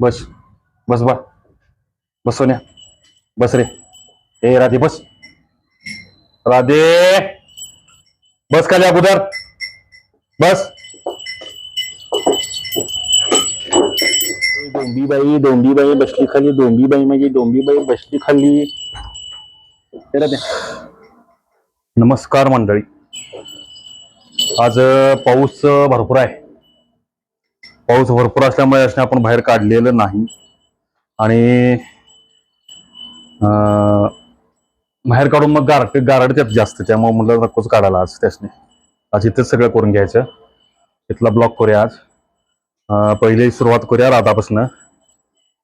बस बस बा. बस सोन्या. बस रे. ए राधे बस. राधे. बस खाली अगोदर? बस. डोंबीबाई डोंबीबाई बसली खाली. डोंबीबाई म्हणजे डोंबीबाई बसली खाली. नमस्कार मंडळी. आज पाऊस भरपूर आहे. पाऊस भरपूर असल्यामुळे असणे आपण बाहेर काढलेलं नाही. आणि बाहेर काढून मग गारट गारडत्यात जास्त त्यामुळे मुलं नकोच काढायला आज त्यासने. आज इथेच सगळं करून घ्यायचं. इथला ब्लॉक करूया आज. पहिले सुरुवात करूया राधापासनं.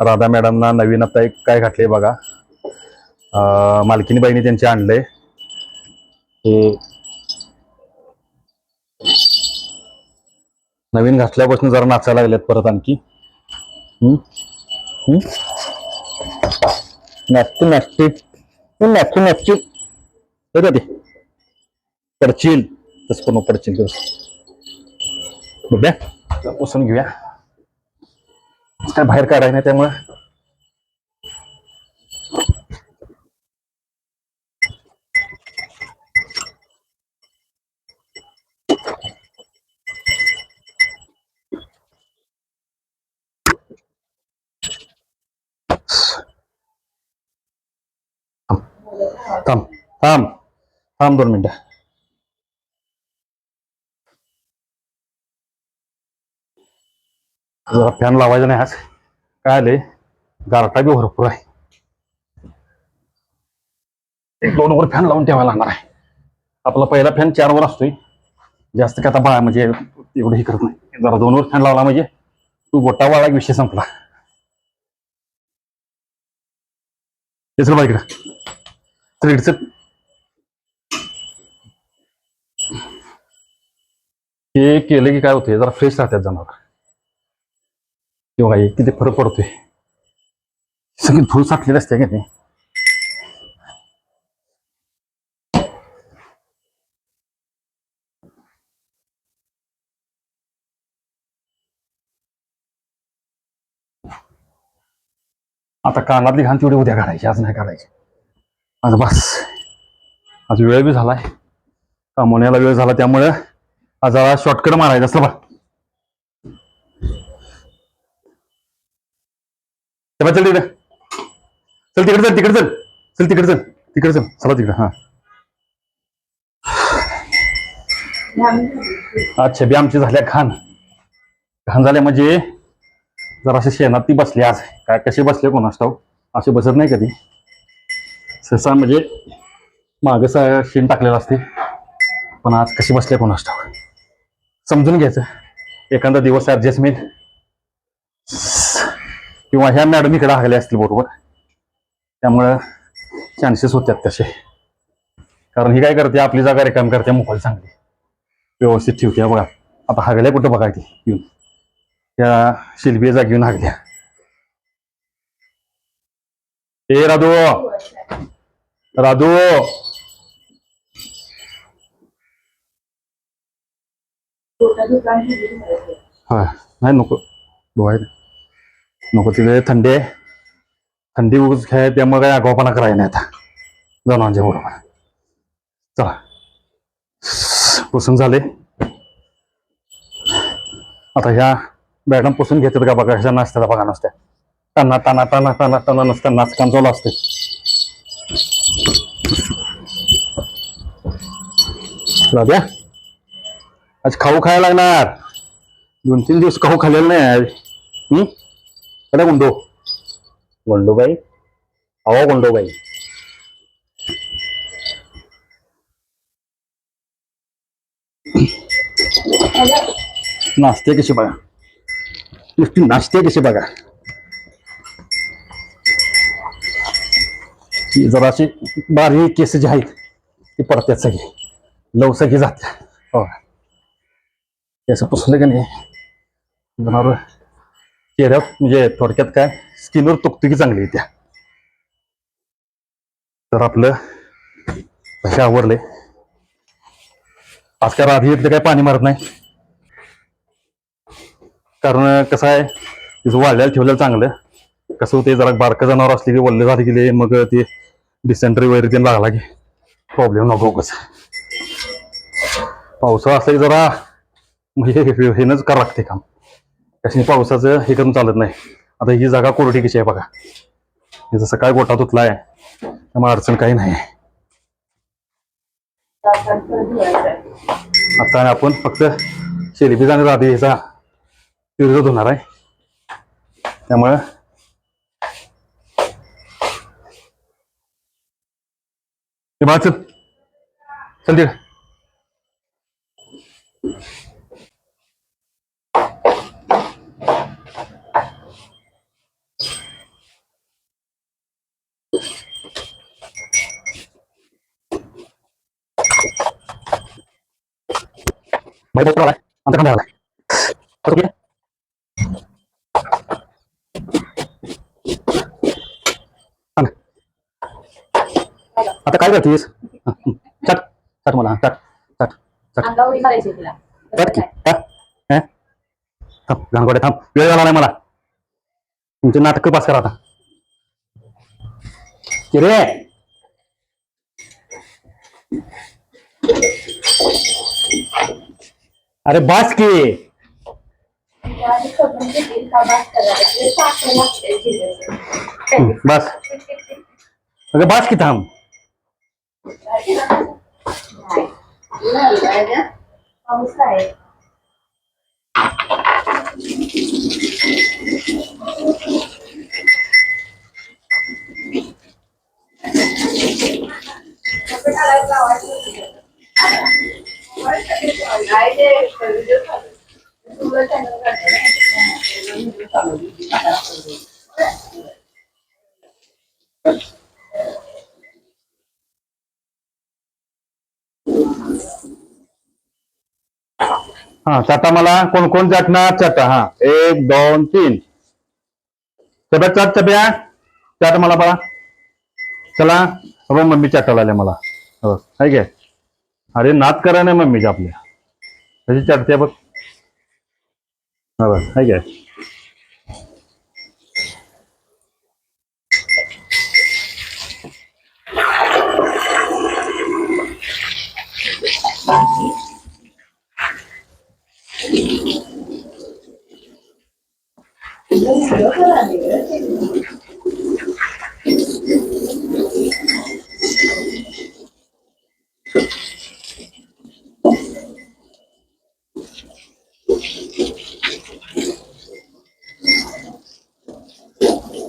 राधा मॅडमना नवीन आता एक काय घातले बघा. अं, मालकीनी बाईने त्यांचे आणले हे नवीन घातल्यापासून जरा नाचायला लागल्यात परत आणखी. हम्म? हम्म? नाचते नाचते नाचते नाचते का ते पडचील. तस पण पडचील तस बघ्या. पुसून घेऊया. काय बाहेर काढाय नाही त्यामुळं. थांब थांब थांब दोन मिनिटं. जरा फॅन लावायचा नाही आज. काय आले गारटा बी भरपूर आहे. एक दोन वर फॅन लावून ठेवायला लागणार आहे. आपला पहिला फॅन चार वर असतोय. जास्त काय आता बाळा म्हणजे एवढं हे करत नाही. जरा दोन वर फॅन लावला म्हणजे तू गोटा वाळा विषय संपला. ते चल बा इकडं चल हे केलं की काय होते जरा फ्रेश राहतात जनावर. किंवा हे किती फरक पडतोय. सगळी धूळ साठलेली असते का ते आता कानातली घाण तेवढी उद्या काढायची आज नाही काढायची. आज बस. आज वेळ बी झालाय. कामवण्याला वेळ झाला त्यामुळं आज जरा शॉर्टकट मारायचं असला बा चला चल तिकडे. चल तिकडे चल तिकडे चल. चल तिकडे चल तिकडे चल. चला तिकडे हा. अच्छा बी आमची झाल्या घाण. घाण झाल्या म्हणजे जराशी शेणात ती बसली आज. काय कशी बसले कोणास ठाऊ असे बसत नाही कधी. सहसा म्हणजे मागं सा- शेण टाकलेलं असते. पण आज कशी बसले कोणास ठाऊक? समजून घ्यायचं. एखादा दिवस ॲडजस्टमेंट किंवा ह्या मॅडम इकडे हागले असतील बरोबर. त्यामुळं चान्सेस होत्यात तसे कारण ही काय करते आपली जागा रिकाम करते मोकळी चांगली. व्यवस्थित ठेवते बघा. आता हागल्या कुठं बघा ती येऊन. त्या शिल्पी जागी येऊन हागल्या. ए राधू! राधू. हा नाही नको. डोळ्यात नको तिथे थंडी आहे. थंडी उगच खेळ त्यामुळे काही आगावपणा करायला नाही आता. जनांच्या बरोबर चला. पुसून झाले. आता ह्या मॅडम पुसून घेतात का बघा ह्या नाश्त्याला बघा नसत्या. त्यांना ताना ताना ताना ताना नसत्या नाचकान चालू असते राध्या आज खाऊ खायला लागणार. दोन तीन दिवस खाऊ खाल्लेलं नाही आज. हम्म? गुंडो? गुंडोबाई? अहो गुंडोबाई. नाचते कशी बघा? नुसती नाचते कशी बघा? जराशी बारीक केस जे आहेत ते परत्याच सगळी. लवसकी जात्या. हो केस पुसलं का नाही? जनावर चेहऱ्यात म्हणजे थोडक्यात काय? स्किनवर तुकतुकी चांगली येत्या तर आपलं पैसे आवरले आज काय राधी येतलं काय पाणी मारत नाही. कारण कसं आहे तिचं वाढल्याला ठेवलेलं चांगलं. कसं होते जरा बारकं जनावर असली की वल्ले झाले गेले मग ते डिसेंट्री वगैरे ते लागला की प्रॉब्लेम नको कसं. पावसाळा असला की जरा म्हणजे हे- हेनंच करावं लागते काम. कशी पावसाचं हे करून चालत नाही. आता ही जागा कोरडी कशी आहे बघा. हे जसं काय गोठा तुटला आहे त्यामुळे अडचण काही नाही. आता आपण फक्त शेलिपी आणि आधी ह्याचा विरोध होणार आहे. त्यामुळं हे चल चल तिकडे. बाई बहुत आलाय आमच्या आलाय कसं गेलं? हा ना. आता काय करतेस हा, हं. चट चट मला चट चट थांब थांब वेळ झाला नाही मला तुमचे नाटक पास करा आता किरे अरे बास की बस अगं बास की थांब पाऊस आहे हा, चाटा मला. कोण कोण चाटणार? चाटा, हा. एक, दोन, तीन. चब्या चाट चब्या चाट मला बघा चला. हो मम्मी चाटायला आल्या मला. हो काय अरे नात करा नाही मम्मीच्या आपल्या. कशी चाटते बघ. हा, बघ काय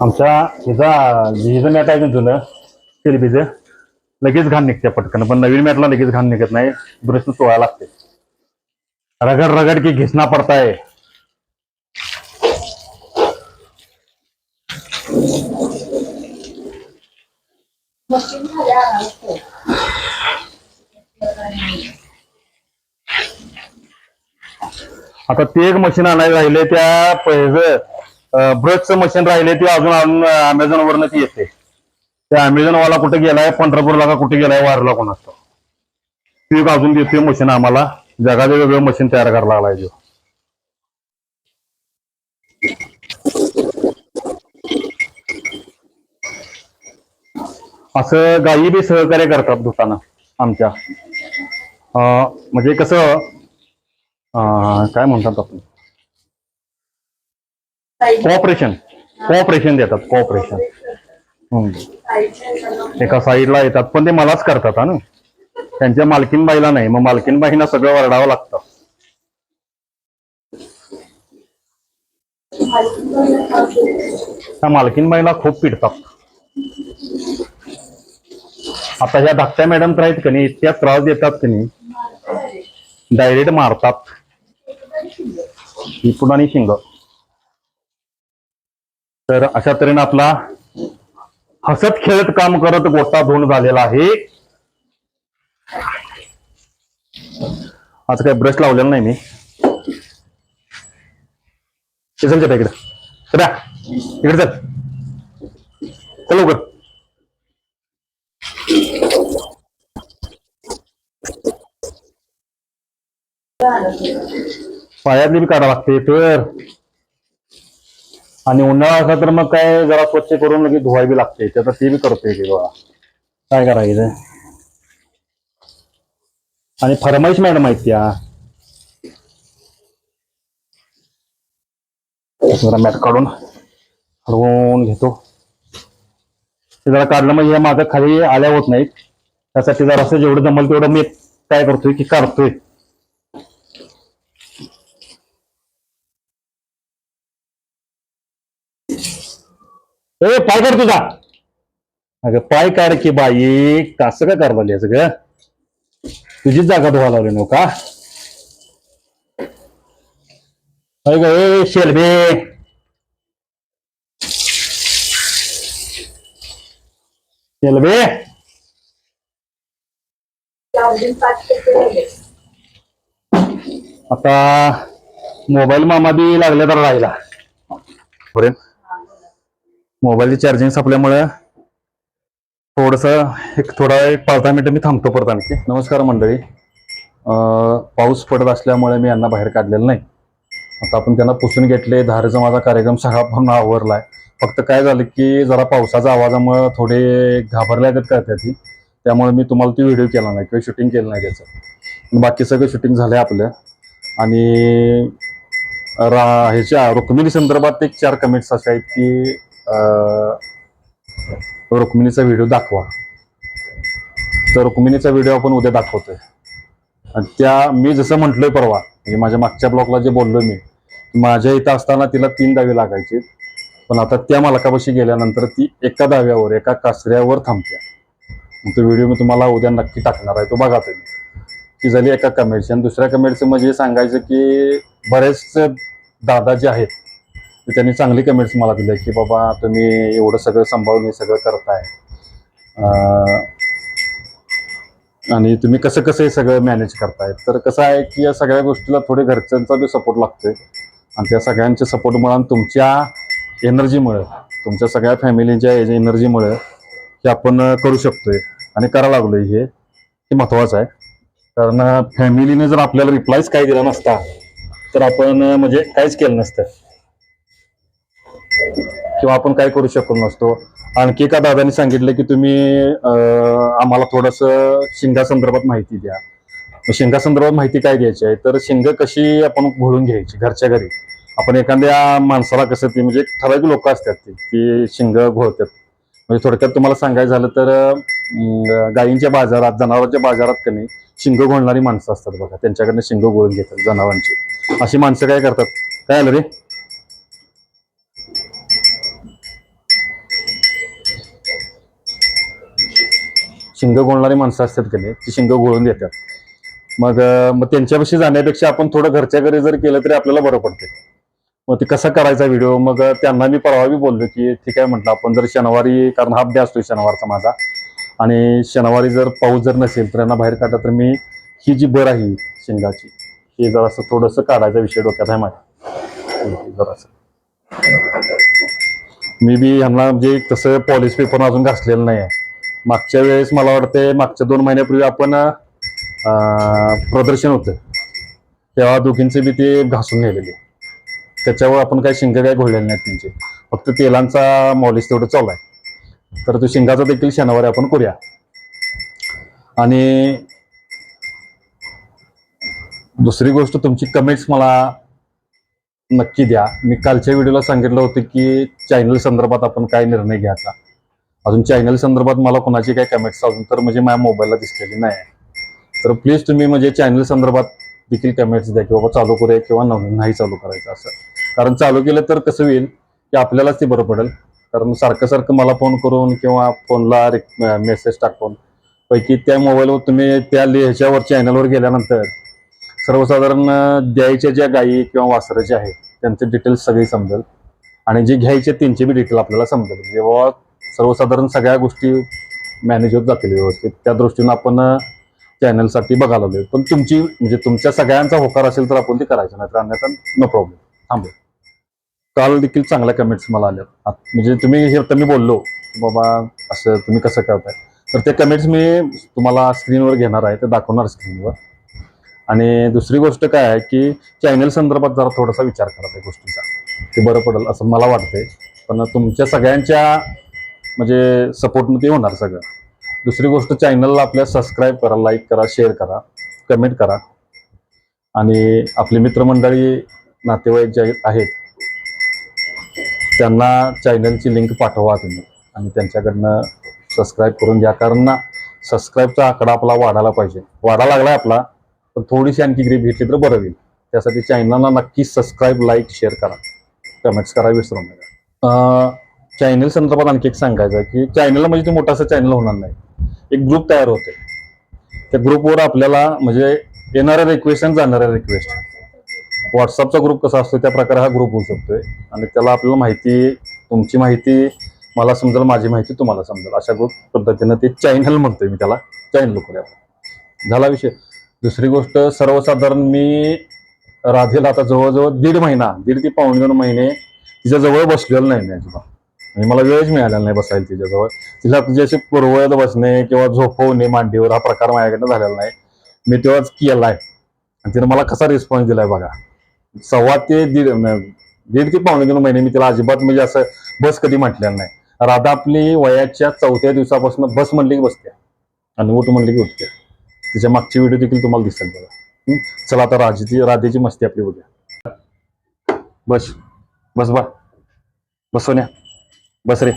आमच्या हिचा हिचं मॅट आहे ना जुनं सेल्फीचं लगेच घाण निघते पटकन पण नवीन मॅटला लगेच घाण निघत नाही. ब्रशनं चोळायला लागते. रगड रगड की घिसना पडताय. मशीन झाल्या आता ते एक मशीन आणायला राहिले त्या पहिलं ब्रशचं मशीन राहिले ते अजून अजून अमेझॉन वरनं ती येते. त्या अमेझॉन वाला कुठे गेलाय पंढरपूरला का कुठे गेलाय वारला कोण असतो ती एक अजून देते मशीन आम्हाला. जगाचे वेगळं मशीन तयार करायला लागलाय असं गायी बी सहकार्य करतात धुताना आमच्या. म्हणजे कसं काय म्हणतात आपण? कॉपरेशन कॉपरेशन देतात कॉपरेशन एका साईडला येतात पण ते मलाच करतात हा ना? त्यांच्या मालकीनबाईला नाही मग मालकीनबाईंना सगळं वरडावं लागतं. त्या मालकीनबाईला खूप पिडतात. आता ह्या धाकट्या मॅडम तर आहेत का इतक्या त्रास देतात का नाही डायरेक्ट मारतात इकडून आणि शिंग. तर अशा तऱ्हेने आपला हसत खेळत काम करत गोटा धुवून झालेला आहे. आज काय ब्रश लावलेला नाही मी. चल चला इकडे. इकडे चल. चल लवकर. पायातली बी काढा लागते तर. आणि उन्हाळा असला तर मग काय जरा स्वच्छ करून लगेच धुवाय बी लागते त्याचा ते बी करतोय ते बघा काय करायचं? आणि फरमाईश मॅडम आहेत त्या. जरा मॅट काढून हलवून घेतो. ते जरा काढलं म्हणजे माझं खाली आल्या होत नाहीत. त्यासाठी जरा असं जेवढं जमल तेवढं मी काय करतोय की काढतोय. ए पाय काढ तुझा. अगं पाय काढ की बाई. कसं काय करायला ग? तुझीच जागा धुवा लावली नो का अय ए शेलबे. शेलबे. आता मोबाईल मामा बी लागले तर राहिला. बरे. मोबाईलची चार्जिंग संपल्यामुळे थोडस एक थोडा एक पाच दहा मिनिटं मी थांबतो परत आणखी. नमस्कार मंडळी. पाऊस पडत असल्यामुळे मी यांना बाहेर काढलेलं नाही. आता आपण त्यांना पुसून घेतले. धारेचा माझा कार्यक्रम सगळा पूर्ण आवरलाय. फक्त काय झालं की जरा पावसाच्या आवाजामुळे थोडे घाबरल्यागत करतात ती. त्यामुळे मी तुम्हाला ती व्हिडिओ केला नाही किंवा शूटिंग केलं नाही त्याचं. बाकी सगळं शूटिंग झालं आहे आपलं. आणि रा ह्याच्या रुक्मिणी संदर्भात एक चार कमेंट्स अशा आहेत की रुक्मिणीचा व्हिडिओ दाखवा. तर रुक्मिणीचा व्हिडिओ आपण उद्या दाखवतोय. आणि त्या मी जसं म्हटलोय परवा म्हणजे माझ्या मागच्या ब्लॉकला जे बोललो मी माझ्या इथं असताना तिला तीन दावे लागायचे. पण आता त्या मालकापाशी गेल्यानंतर ती एका दाव्यावर एका कासऱ्यावर थांबते. मग तो व्हिडिओ मी तुम्हाला उद्या नक्की टाकणार आहे. तो बघा तुम्ही. ती झाली एका कमेंटची आणि दुसऱ्या कमेंटचं म्हणजे सांगायचं की बरेच दादा जे आहेत तर त्यांनी चांगली कमेंट्स मला दिल्या की बाबा तुम्ही एवढं सगळं सांभाळून हे सगळं करताय. आणि तुम्ही कसं कसं हे सगळं मॅनेज करताय. तर कसं आहे की या सगळ्या गोष्टीला थोडे घरच्यांचा बी सपोर्ट लागतोय. आणि त्या सगळ्यांच्या सपोर्टमुळे आणि तुमच्या एनर्जीमुळे तुमच्या सगळ्या फॅमिलीच्या एनर्जीमुळे हे आपण करू शकतोय आणि करायला लागलोय हे हे महत्वाचं आहे. कारण फॅमिलीने जर आपल्याला रिप्लायच काही दिला नसता तर आपण म्हणजे काहीच केलं नसतं. किंवा आपण काय करू शकलो नसतो. आणखी एका दादाने सांगितलं की तुम्ही आम्हाला थोडस शिंगा संदर्भात माहिती द्या. मग शिंगा संदर्भात माहिती काय द्यायची आहे? तर शिंग कशी आपण घोळून घ्यायची घरच्या घरी? आपण एखाद्या माणसाला कसं ती म्हणजे ठराविक लोक असतात ती की शिंग घोळतात. म्हणजे थोडक्यात तुम्हाला सांगायचं झालं तर गायींच्या बाजारात जनावरांच्या बाजारात कमी शिंग घोळणारी माणसं असतात बघा. त्यांच्याकडनं शिंग घोळून घेतात जनावरांची. अशी माणसं काय करतात? काय आलं रे? शिंग गोळणारी माणसं असतात की नाही ती शिंग गोळून देतात. मग मग त्यांच्यापाशी जाण्यापेक्षा आपण थोडं घरच्या घरी जर केलं तरी आपल्याला बरं पडते. मग ते कसा करायचा व्हिडिओ मग त्यांना मी परवा बी बोललो की ठीक आहे म्हटलं आपण जर शनिवारी कारण हाफ डे असतो शनिवारचा माझा आणि शनिवारी जर पाऊस जर नसेल तर यांना बाहेर काढा तर मी ही जी बर आहे शिंगाची हे जरासं थोडंसं काढायचा विषय डोक्यात आहे माझ्या. जरासं मी बी ह्यांना म्हणजे तसं पॉलिश पेपर अजून घासलेलं नाही आहे मागच्या वेळेस मला वाटते मागच्या दोन महिन्यापूर्वी आपण प्रदर्शन होतं. तेव्हा दोघींचे बी ते घासून नेलेले. त्याच्यावर आपण काही शिंग काय घोळलेले नाहीत त्यांचे. फक्त तेलांचा मॉलिश तेवढं चालू आहे. तर तो शिंगाचा देखील शनिवारी आपण करूया. आणि दुसरी गोष्ट तुमची कमेंट्स मला नक्की द्या. मी कालच्या व्हिडिओला सांगितलं होतं की चॅनल संदर्भात आपण काय निर्णय घ्यायचा. अजून चॅनल संदर्भात मला कोणाची काही कमेंट्स अजून तर म्हणजे माझ्या मोबाईलला दिसलेली नाही. तर प्लीज तुम्ही म्हणजे चॅनल संदर्भात देखील कमेंट्स द्या की बाबा चालू करूया किंवा नवीन नाही चालू करायचं असं. कारण चालू केलं तर कसं होईल की आपल्यालाच ते बरं पडेल. कारण सारखं सारखं मला फोन करून किंवा फोनला मेसेज टाकून पैकी त्या मोबाईलवर तुम्ही त्या ह्याच्यावर चॅनलवर गेल्यानंतर सर्वसाधारण द्यायच्या ज्या गायी किंवा वासरं जे आहेत त्यांचे डिटेल्स सगळे समजेल. आणि जे घ्यायचे त्यांचे बी डिटेल आपल्याला समजेल. म्हणजे बाबा सर्वसाधारण सगळ्या गोष्टी मॅनेज होत जातील व्यवस्थित. त्या दृष्टीनं आपण चॅनलसाठी बघायला लागलोय. पण तुमची म्हणजे तुमच्या सगळ्यांचा होकार असेल तर आपण ते करायचं नाही तर अन्यथा नो प्रॉब्लेम थांबू काल देखील चांगल्या कमेंट्स मला आल्या म्हणजे तुम्ही हे तर मी बोललो की बाबा असं तुम्ही कसं करताय? तर ते कमेंट्स मी तुम्हाला स्क्रीनवर घेणार आहे ते दाखवणार स्क्रीनवर आणि दुसरी गोष्ट काय आहे की चॅनल संदर्भात जरा थोडासा विचार करा त्या गोष्टीचा. ते बरं पडेल असं मला वाटतंय. पण तुमच्या सगळ्यांच्या म्हणजे सपोर्ट ते होणार सगळं. दुसरी गोष्ट चॅनलला आपल्या सबस्क्राईब करा लाईक करा शेअर करा कमेंट करा. आणि आपली मित्रमंडळी नातेवाईक जे आहेत त्यांना चॅनलची लिंक पाठवा तुम्ही. आणि त्यांच्याकडनं सबस्क्राईब करून घ्या. कारण ना सबस्क्राईबचा आकडा आपला वाढायला पाहिजे. वाढायला लागलाय आपला पण थोडीशी आणखी ग्रीप घेतली तर बरं होईल. त्यासाठी चॅनलला नक्की सबस्क्राईब लाईक शेअर करा. कमेंट्स करा विसरू नका. चॅनल संदर्भात आणखी एक सांगायचं आहे की चॅनलला म्हणजे ते मोठा असं चॅनल होणार नाही. एक ग्रुप तयार होते. त्या ग्रुपवर आपल्याला म्हणजे येणाऱ्या रिक्वेस्ट आणि जाणाऱ्या रिक्वेस्ट व्हॉट्सअपचा ग्रुप कसा असतो त्या प्रकारे हा ग्रुप होऊ शकतोय. आणि त्याला आपल्याला माहिती तुमची माहिती मला समजेल माझी माहिती तुम्हाला समजेल. अशा ग्रुप पद्धतीनं ते चॅनल म्हणतोय मी त्याला. चॅनल करूया झाला विषय. दुसरी गोष्ट सर्वसाधारण मी राधेला आता जवळजवळ दीड महिना दीड ते पावणे दोन महिने तिच्या जवळ बसलेलं नाही मी अजिबात. आणि मला वेळच मिळालेला नाही बसायला तिच्याजवळ. तिला म्हणजे तुझ्याशी पुरवळत बसणे किंवा झोपवणे मांडीवर हा प्रकार माझ्याकडनं झालेला नाही. मी तेव्हाच केलाय. आणि तिने मला कसा रिस्पॉन्स दिलाय बघा. सव्वा ते दीड दीड ते पावणे दोन महिने मी तिला अजिबात म्हणजे असं बस कधी म्हटलेलं नाही. राधा आपली वयाच्या चौथ्या दिवसापासून बस म्हणली की बसते आणि उठ म्हणली की उठते तिच्या मागची व्हिडिओ देखील तुम्हाला दिसेल बघा. चला आता राजेची राधेची मस्ती आपली उद्या बस. बस बा. बसवण्या बस रे.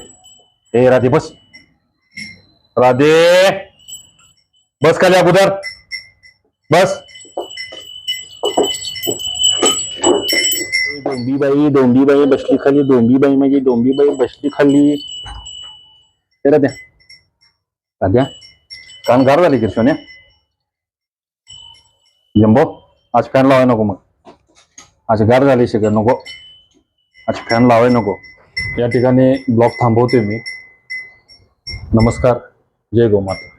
ए राधे बस. राधे. बस खाली अगोदर. बस. डोंबी बाई डोंबी बाई बसली खाली. डोंबी बाई म्हणजे डोंबी बाई बसली खाली. हे राध्या राध्या कान गार झाली की सोन्या? जंबो आज फॅन लावाय नको मग. आज गार झाली सगळं नको. आज फॅन लावाय नको. या ठिकाणी ब्लॉग थांबवतोय मी. नमस्कार जय गोमाता.